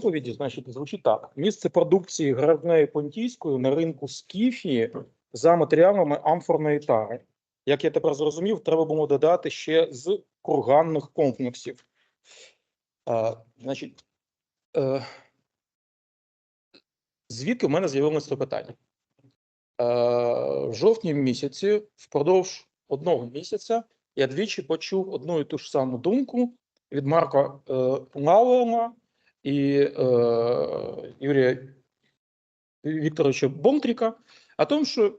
доповіді, значить, звучить так: місце продукції гравнеї понтійської на ринку Скіфії за матеріалами амфорної тари. Як я тепер зрозумів, треба було додати ще з курганних комплексів. А, значить, е, звідки в мене з'явилося це питання? Е, в жовтні місяці, впродовж одного місяця, я двічі почув одну і ту ж саму думку від Марка е, Лауела і е, Юрія Вікторовича Бонтріка о тому, що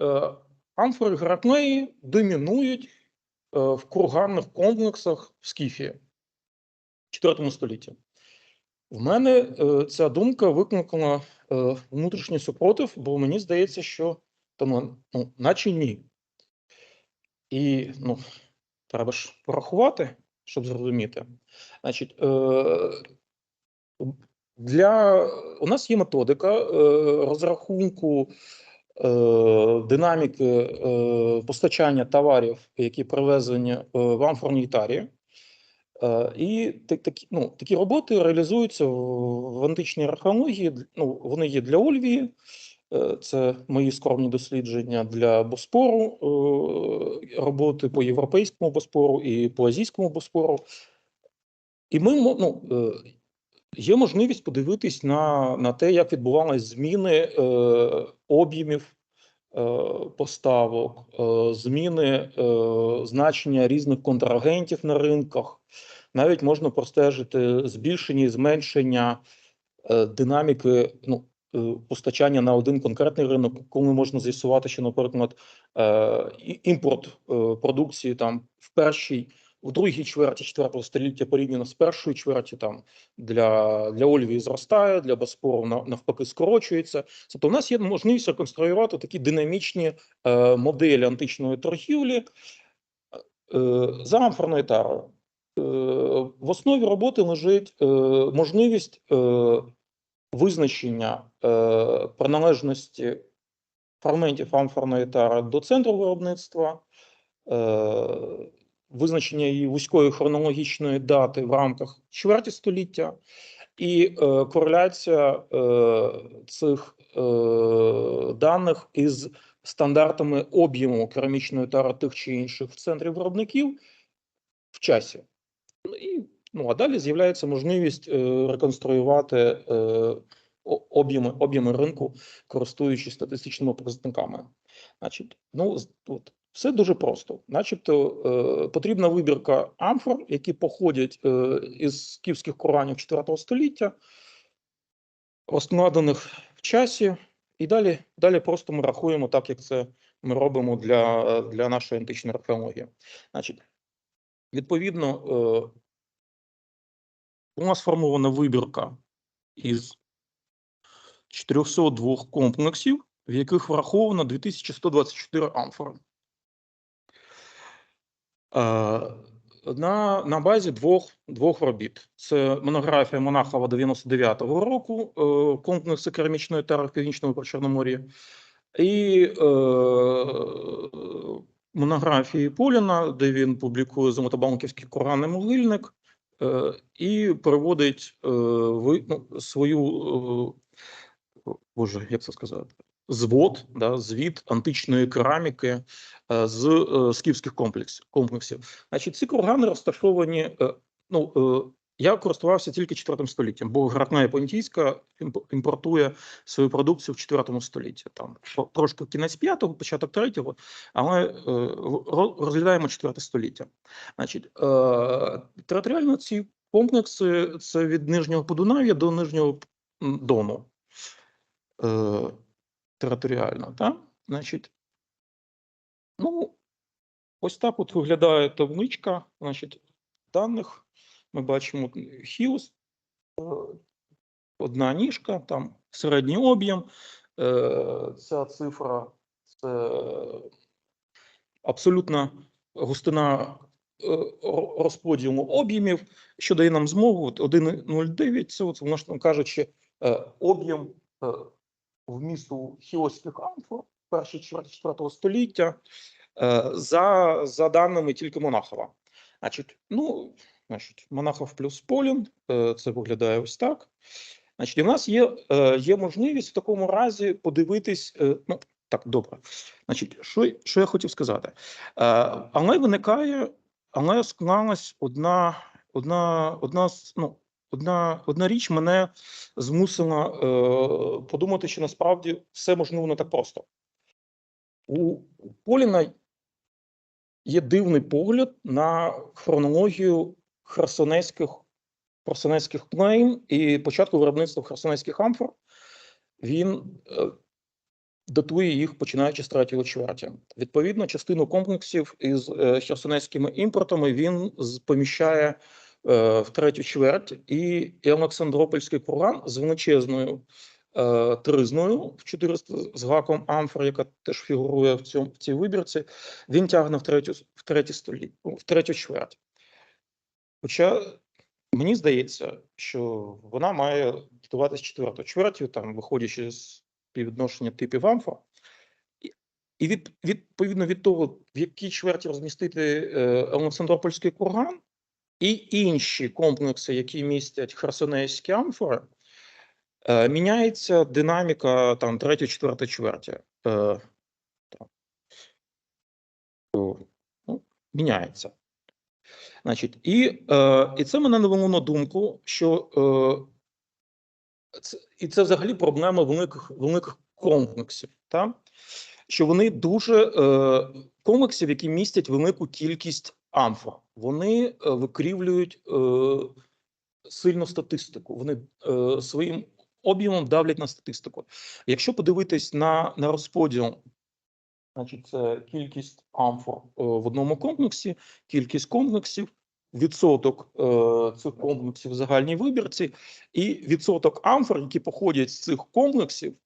е, амфори грапнеї домінують е, в курганних комплексах в Скіфії в 4 столітті. В мене е, ця думка викликала е, внутрішній супротив, бо мені здається, що тому, ну, наче ні. І ну, треба ж порахувати, щоб зрозуміти. Значить, е, для у нас є методика е, розрахунку е, динаміки е, постачання товарів, які привезені е, в амфорній тарі. Е, І так- такі, ну, такі роботи реалізуються в, в античній археології. Ну, вони є для Ольвії, е, це мої скромні дослідження для Боспору, е, роботи по європейському Боспору і по азійському Боспору. І ми ну, е, є можливість подивитись на, на те, як відбувались зміни е, об'ємів е, поставок, е, зміни е, значення різних контрагентів на ринках. Навіть можна простежити збільшення і зменшення е, динаміки ну, е, постачання на один конкретний ринок, коли можна з'ясувати, що, наприклад, е, імпорт е, продукції там в першій, в другій чверті четвертого століття порівняно з першою чверті там для, для Ольвії зростає, для Боспору на- навпаки скорочується. Тобто, у нас є можливість реконструювати такі динамічні е, моделі античної торгівлі е, за амфорною тарою. Е, в основі роботи лежить е, можливість е, визначення е, приналежності фрагментів амфорної тари до центру виробництва, е, визначення її вузької хронологічної дати в рамках чверті століття, і е, кореляція е, цих е, даних із стандартами об'єму керамічної тари тих чи інших центрів виробників в часі. Ну і ну а далі з'являється можливість е, реконструювати е, об'єми об'єми ринку, користуючись статистичними показниками. Значить, ну от все дуже просто. Начебто е, потрібна вибірка амфор, які походять е, із скіфських куранів 4 століття, розкладених в часі, і далі, далі просто ми рахуємо так, як це ми робимо для, для нашої античної археології. Значить, відповідно, е, у нас сформована вибірка із 402 комплексів, в яких враховано 2124 амфори. Е, На, на базі двох, двох робіт. Це монографія Монахова 99-го року, е, комплекси керамічної в Північному Причорномор'ї, і е, монографії Поліна, де він публікує Золотобанківський і могильник, е, і проводить е, ви, ну, свою, е, боже, як це сказати, звод, да, звіт античної кераміки е, з е, скіфських комплексів. Значить, ці кургани розташовані. е, Ну, я користувався тільки 4 століттям, бо Гратна Понтійська імп- імпортує свою продукцію в 4 столітті. Там трошки кінець 5-го, початок 3-го, але розглядаємо 4 століття. Значить, територіально ці комплекси це від Нижнього Подунав'я до Нижнього Дону. Територіально, так? Значить, ну, ось так от виглядає табличка, значить, даних. Ми бачимо хіус, е, одна ніжка, там середній об'єм. Е, Ця цифра це абсолютна густина е, розподілу об'ємів, що дає нам змогу 1,09 це, власне кажучи, об'єм вмісту хіосських амфор першої чверті 4 століття е, за, за даними тільки Монахова. Значить, ну Значить, Монахов плюс Полін. е, Це виглядає ось так. Значить, і в нас є, е, є можливість в такому разі подивитись. Ну, так, добре. Значить, що, що я хотів сказати? Але виникає, але склалась одна, одна, одна, ну, одна, одна річ мене змусила е, подумати, що насправді все можливо не так просто. У Поліна є дивний погляд на хронологію херсонецьких, херсонецьких плейн і початку виробництва херсонецьких амфор. Він е, датує їх починаючи з третього чверті. Відповідно, частину комплексів із е, херсонецькими імпортами він поміщає в третю чверть, і, Олександропольський курган з величезною е, тризною в 400 з гаком амфор, яка теж фігурує в цьому в цій вибірці, він тягне в третю в третє столі, в третю чверть. Хоча мені здається, що вона має датуватися четвертою чвертю, там виходячи з співвідношення типів амфор. І від, відповідно від того, в якій чверті розмістити е, Олександропольський курган, і інші комплекси, які містять херсонейські амфори, е, міняється динаміка там третьої, четвертої чверті. Там. О, міняється. Значить, і, е, і це мене навело на думку, що е, це, і це взагалі проблема великих, великих комплексів. Та? Що вони дуже е, комплексів, які містять велику кількість амфор, вони е, викрівлюють е, сильно статистику. Вони е, своїм об'ємом давлять на статистику. Якщо подивитись на, на розподіл, значить, це кількість амфор е, в одному комплексі, кількість комплексів, відсоток е, цих комплексів в загальній вибірці, і відсоток амфор, які походять з цих комплексів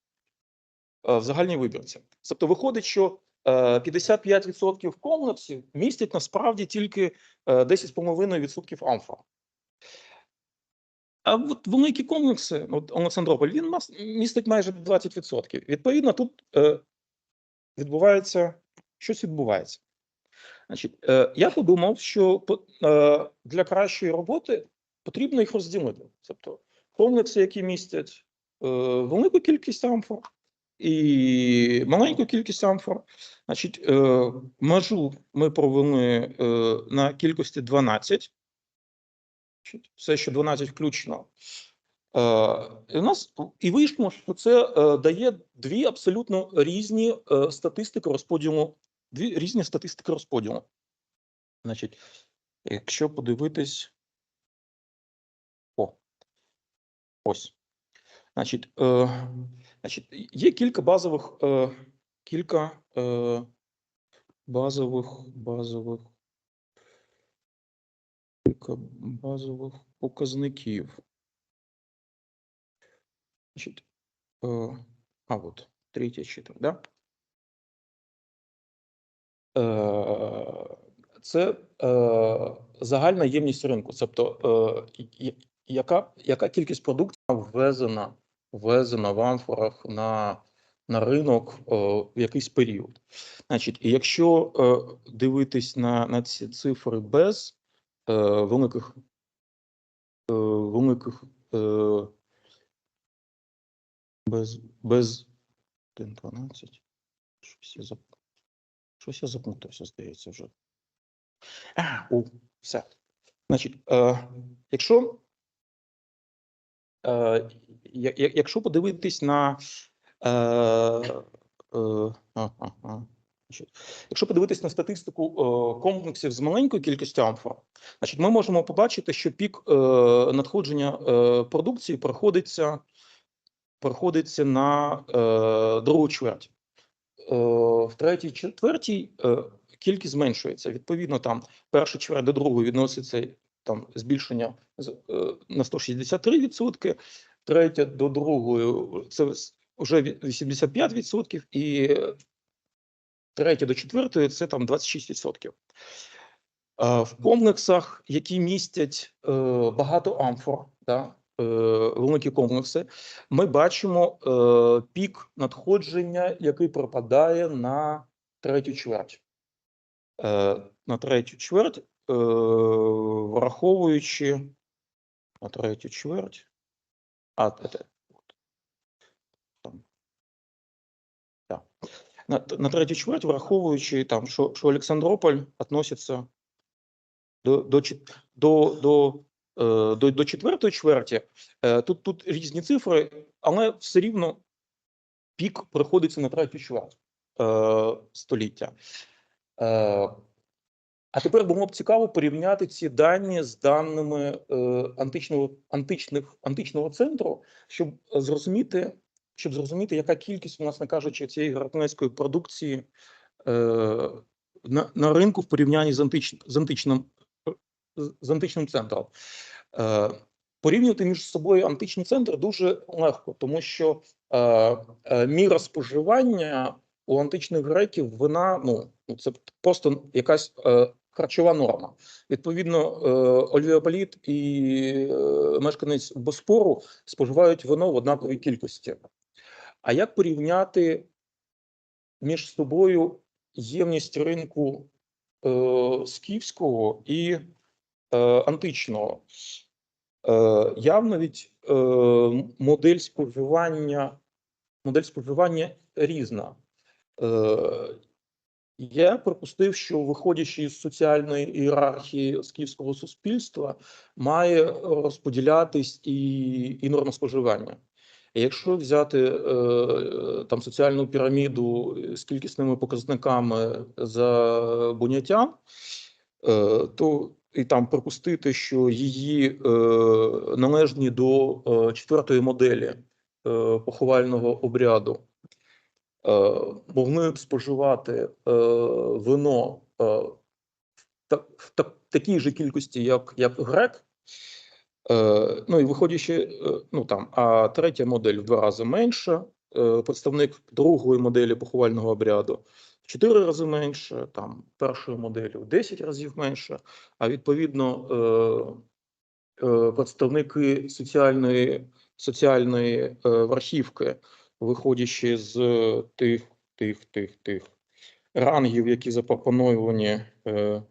е, в загальній вибірці. Тобто виходить, що 55% комплексів містять насправді тільки е, 10,5% амфор. А от великі комплекси, от Олександрополь, він містить майже 20%. Відповідно, тут е, відбувається щось відбувається. Значить, е, я подумав, що е, для кращої роботи потрібно їх розділити. Тобто комплекси, які містять е, велику кількість амфор і маленьку кількість амфор. Значить, е, межу ми провели е, на кількості 12. Значить, Все, що 12 включено. Е, і у нас і вийшло, що це е, дає дві абсолютно різні е, статистики розподілу. Дві різні статистики розподілу. Значить, якщо подивитись. О, ось. Значить, е, значить, є кілька базових, е, кілька е, базових, базових, кілька базових показників. Значить, е, а от третя четверть, да? Е, це е, загальна ємність ринку. Тобто, е, яка, яка кількість продукції ввезена, ввезена в амфорах на, на ринок е, в якийсь період. Значить, якщо е, дивитись на, на ці цифри без е, великих, великих без, без 1.12, щось я зап... Щось я заплутався, здається, вже. А, о, все. Значить, е, якщо, якщо подивитись на. Е, е, якщо подивитись на статистику е, комплексів з маленькою кількістю амфор, значить, ми можемо побачити, що пік е, надходження е, продукції приходиться, приходиться на е, другу чверть. Е, в третій, четвертій е, кількість зменшується. Відповідно, там перша чверть до другої відноситься там збільшення е, на 163%, третя до другої це вже 85%, і третя до четвертої це там 26%. Е, В комплексах, які містять е, багато амфор, да, е, великі комплекси, ми бачимо пік надходження, який припадає на третю чверть. На третю чверть враховуючи на третю чверть. А, це, там. На, на третю чверть, враховуючи там, що, що Олександрополь відноситься до, до, до, до, е, до, до четвертої чверті. Е, Тут, тут різні цифри, але все рівно пік приходиться на третю чверть е, століття. Е, а тепер було б цікаво порівняти ці дані з даними е, античного, античних, античного центру, щоб зрозуміти, щоб зрозуміти, яка кількість, власне кажучи, цієї гротнецької продукції е, на, на ринку в порівнянні з, антич, з, античним, з- з античним центром. Е, порівнювати між собою античні центри дуже легко, тому що е, е, міра споживання у античних греків вина ну, ну це просто якась е, харчова норма. Відповідно, е, і е, мешканець Боспору споживають вино в однаковій кількості. А як порівняти між собою ємність ринку е, скіфського і античного? Явно від модель споживання, модель споживання різна. Е, я припустив, що виходячи з соціальної ієрархії скіфського суспільства, має розподілятись і, і норма споживання. Якщо взяти е, там соціальну піраміду з кількісними показниками за буняття, е, то і там припустити, що її е, належні до е, четвертої моделі е, поховального обряду е, могли б споживати е, вино е, в та- такій же кількості, як, як грек. Е, ну і виходячи, е, ну там, а третя модель в два рази менша, е, представник другої моделі поховального обряду в чотири рази менше, там першої моделі в 10 разів менше, а відповідно е, е, представники соціальної, соціальної е, верхівки, виходячи з тих, тих, тих, тих рангів, які запропоновані е,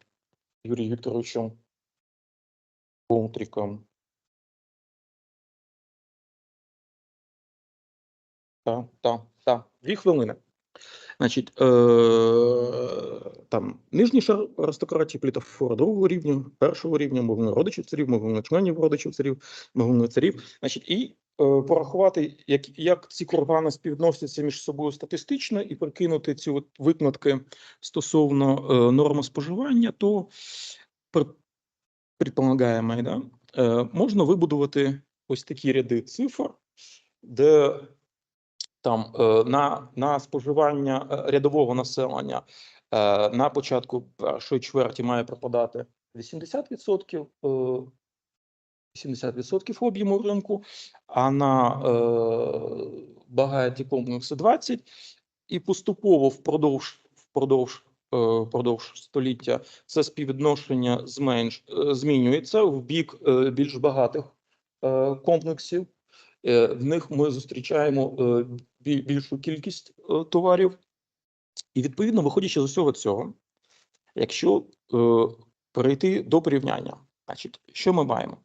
Юрієм Вікторовичем Контріком. Так, так, так. Дві хвилини. Значить, е, там нижній шар аристократії плітофора другого рівня, першого рівня, мовлення родичів царів, мовлення членів родичів царів, мовлення царів. Значить, і е, порахувати, як, як ці кургани співвідносяться між собою статистично, і прикинути ці от викладки стосовно е, норми споживання, то при, предполагаємо, да, е, можна вибудувати ось такі ряди цифр, де там е, на, на споживання е, рядового населення е, на початку першої чверті має пропадати 80%, е, 80% об'єму ринку, а на багаті комплекси 20%, і поступово впродовж, впродовж, впродовж століття це співвідношення зменш, змінюється в бік більш багатих комплексів. Е, В них ми зустрічаємо е, більшу кількість е, товарів. І відповідно, виходячи з усього цього, якщо перейти до порівняння, значить, що ми маємо?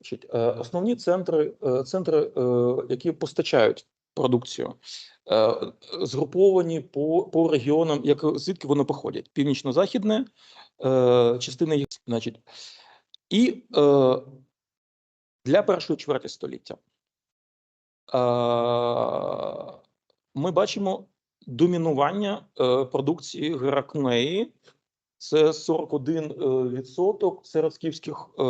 Значить, основні центри, центри, які постачають продукцію, згруповані по, по регіонам, як звідки вони походять: північно-західне, частина їх, значить, і для першої чверті століття ми бачимо домінування е, продукції Геракнеї. Це 41% відсоток серед скіфських е,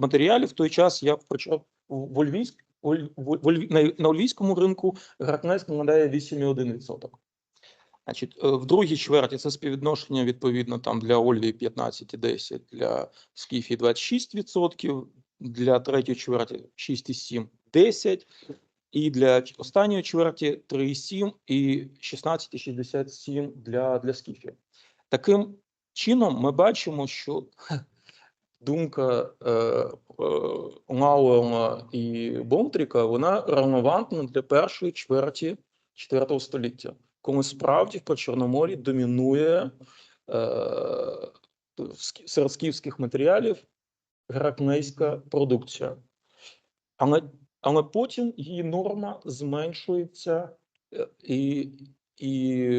матеріалів. В той час як почав в Львівськ, на, львівському ринку Гракней складає 8,1%. Значить, е, в другій чверті це співвідношення відповідно там для Ольвії 15,10, для Скіфії 26%, для третьої чверті 6,7, 10, і для останньої чверті 3,7 і 16,67 для, для Скіфії. Таким чином ми бачимо, що думка е, е, і Бонтріка, вона релевантна для першої чверті 4 століття, коли справді в Причорномор'ї домінує е, серед скіфських матеріалів геракнейська продукція. Але, але потім її норма зменшується е, і, і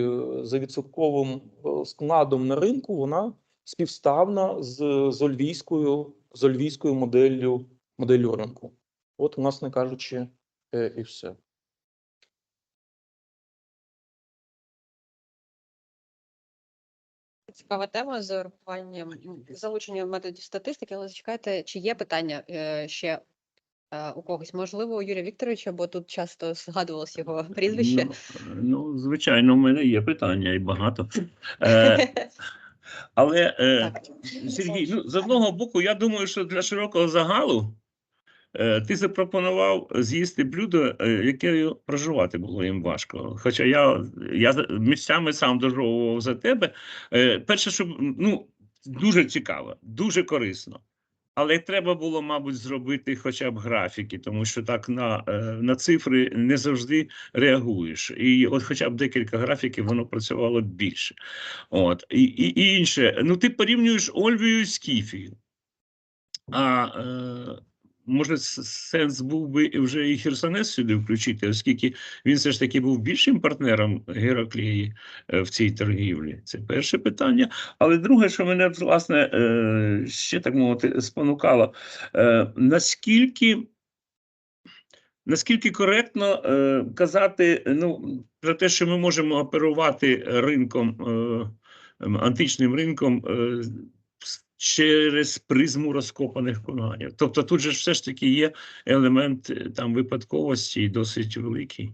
за відсотковим е, складом на ринку вона співставна з, з ольвійською, з ольвійською моделлю, моделлю ринку. От, власне кажучи, е, і все. Цікава тема з урахуванням м, залученням методів статистики, але зачекайте, чи є питання ще у когось? Можливо, у Юрія Вікторовича, бо тут часто згадувалось його прізвище. Ну, ну, звичайно, у мене є питання і багато. Е, але е, Сергій, ну з одного боку, я думаю, що для широкого загалу е, ти запропонував з'їсти блюдо, е, яке проживати було їм важко. Хоча я, я місцями сам дожовував за тебе. Е, перше, що ну дуже цікаво, дуже корисно. Але треба було, мабуть, зробити хоча б графіки, тому що так на, е, на цифри не завжди реагуєш. І от хоча б декілька графіків воно працювало більше. От. І, і, і інше. Ну, ти порівнюєш Ольвію з Кіфію. А е, може, сенс був би вже і Херсонес сюди включити, оскільки він все ж таки був більшим партнером Гераклії е, в цій торгівлі. Це перше питання. Але друге, що мене власне е, ще так мовити спонукало, е, наскільки. Наскільки коректно е, казати ну, про те, що ми можемо оперувати ринком, е, античним ринком через призму розкопаних кунганів? Тобто тут же все ж таки є елемент е, там випадковості досить великий.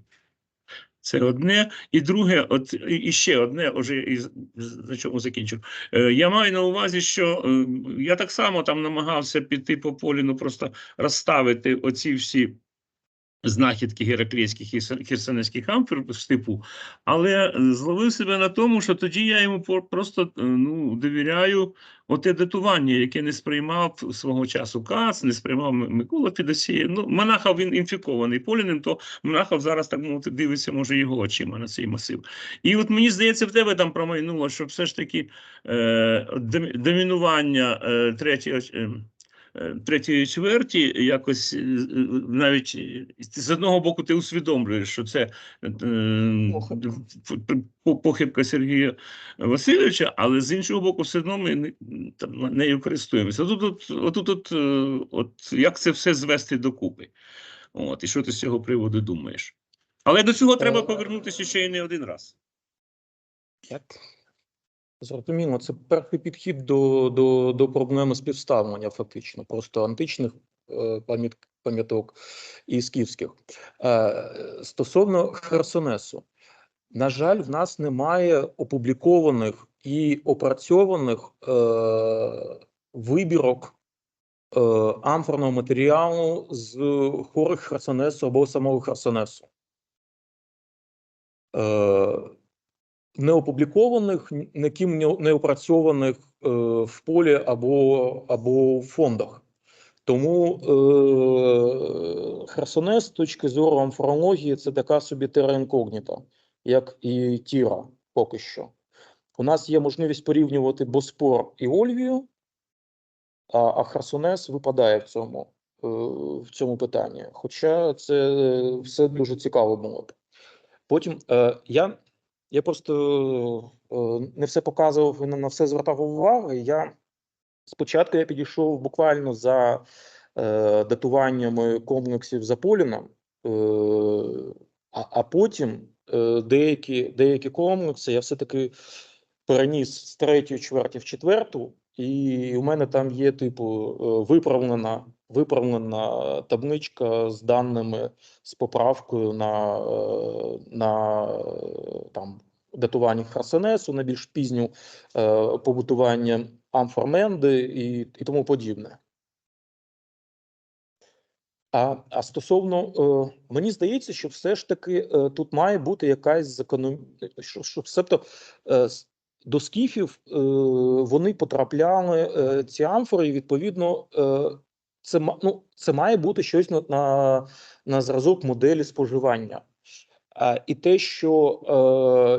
Це одне. І друге, от і- ще одне, уже і на чому закінчу. Е, я маю на увазі, що е, я так само там намагався піти по полі, ну просто розставити оці всі знахідки гераклійських і Херсон- херсонезьких амфір степу, але е, зловив себе на тому, що тоді я йому просто е, ну, довіряю оте датування, яке не сприймав свого часу Кац, не сприймав Микола Федосієв. Ну, Монахов він інфікований поліним, то Монахов зараз так мовити дивиться, може, його очима на цей масив. І от мені здається, в тебе там промайнуло, що все ж таки е, домінування е, е, е, третьої чверті якось е, е, навіть е, з одного боку ти усвідомлюєш, що це е, Похибка. Сергія Васильовича, але з іншого боку, все одно ми там, нею користуємося. Тут, отут, тут, е, от як це все звести докупи? От, і що ти з цього приводу думаєш? Але до цього треба Е, повернутися ще й не один раз. Як? Зрозуміло, це перший підхід до, до, до проблеми співставлення, фактично, просто античних е, пам'яток і скіфських. Е, стосовно Херсонесу, на жаль, в нас немає опублікованих і опрацьованих е, вибірок е, амфорного матеріалу з хорих Херсонесу або самого Херсонесу. Е, неопублікованих, ніким не- опрацьованих е, в полі або, або в фондах. Тому е, Херсонес з точки зору амфорології це така собі тера інкогніта, як і Тіра поки що. У нас є можливість порівнювати Боспор і Ольвію, а, а Херсонес випадає в цьому, е, в цьому питанні. Хоча це все дуже цікаво було б. Потім е, я, я просто е, не все показував і на все звертав увагу. Я спочатку я підійшов буквально за е, датуваннями комплексів Заполіна, е, а, а потім е, деякі, деякі комплекси я все-таки переніс з третьої чверті в четверту, і у мене там є, типу, е, виправлена, виправлена табличка з даними з поправкою на, е, на е, там датування Херсонесу, на більш пізню е, побутування амформенди і, і тому подібне. А, а стосовно, е, мені здається, що все ж таки е, тут має бути якась законом... що, що себто е, до скіфів е, вони потрапляли е, ці амфори, і відповідно е, це, ну, це має бути щось на, на, на зразок моделі споживання. А, і те, що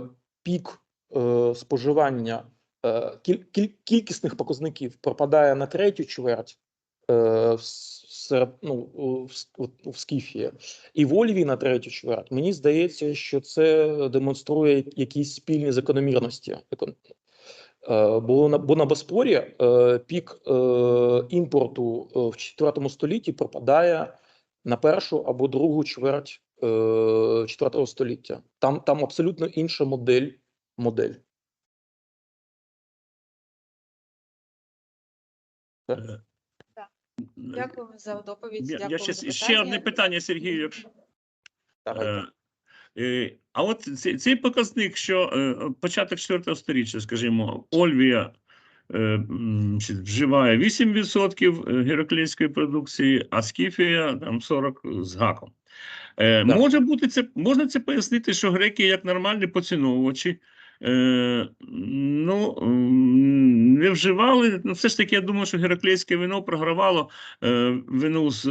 е, пік е, споживання е, кіль- кіль- кількісних показників пропадає на третю чверть е, в серед, ну, у- в, в Скіфії, і в Ольві на третю чверть, мені здається, що це демонструє якісь спільні закономірності. Е, Бо на бо на Боспорі е, пік е, імпорту в четвертому столітті пропадає на першу або другу чверть е, четвертого століття. Там, там абсолютно інша модель. модель. Дякуємо за доповідь. Я, я ще, за ще одне питання, Сергію, якщо. Е, А от цей, показник, що е, початок 4 сторіччя, скажімо, Ольвія е, вживає 8% гераклейської продукції, а Скіфія там 40 з гаком. Е, Може бути це, можна це пояснити, що греки як нормальні поціновувачі. Ну, не вживали. Ну, все ж таки, я думаю, що гераклейське вино програвало вину з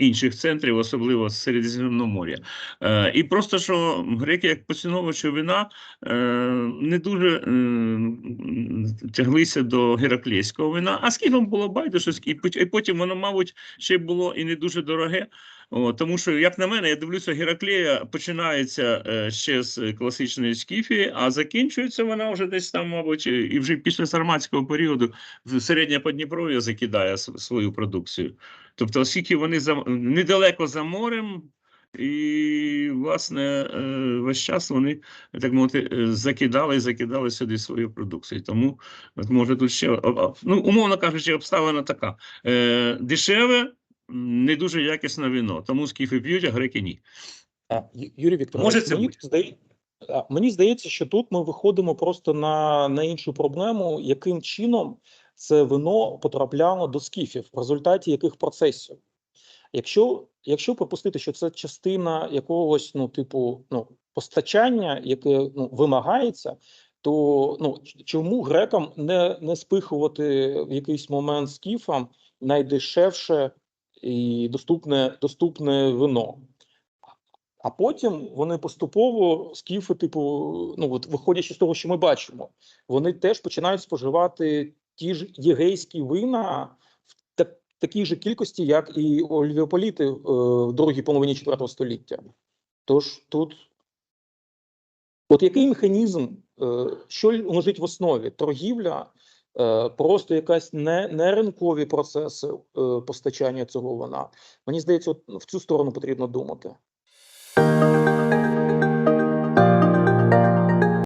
інших центрів, особливо з Середземномор'я. Е, і просто що греки, як поціновувачі вина, е, не дуже е, тяглися до гераклейського вина, а скіфом було байдуже, і потім воно, мабуть, ще було і не дуже дороге. О, тому що, як на мене, я дивлюся, Гераклея починається е, ще з класичної скіфії, а закінчується вона вже десь там, мабуть, і вже після сарматського періоду в середнє Подніпров'я закидає свою продукцію. Тобто, оскільки вони за, недалеко за морем, і, власне, е, весь час вони, так мовити, е, закидали і закидали сюди свою продукцію. Тому, от, може, тут ще, ну, умовно кажучи, обставина така. Е, дешеве, не дуже якісне вино, тому скіфи п'ють, а греки ні. Юрій Вікторович, Може це мені, бути. здає, мені здається, що тут ми виходимо просто на, на іншу проблему, яким чином це вино потрапляло до скіфів, в результаті яких процесів. Якщо, якщо припустити, що це частина якогось, ну, типу, ну, постачання, яке ну, вимагається, то ну, чому грекам не, не спихувати в якийсь момент скіфам найдешевше і доступне, доступне вино? А потім вони поступово скіфи, типу, ну от виходячи з того, що ми бачимо, вони теж починають споживати ті ж єгейські вина в так, такій же кількості, як і олівіополіти е, в другій половині IV століття. Тож тут, от який механізм, е, що лежить в основі? Торгівля, е, просто якась не, не ринкові процеси постачання цього вина. Мені здається, от в цю сторону потрібно думати.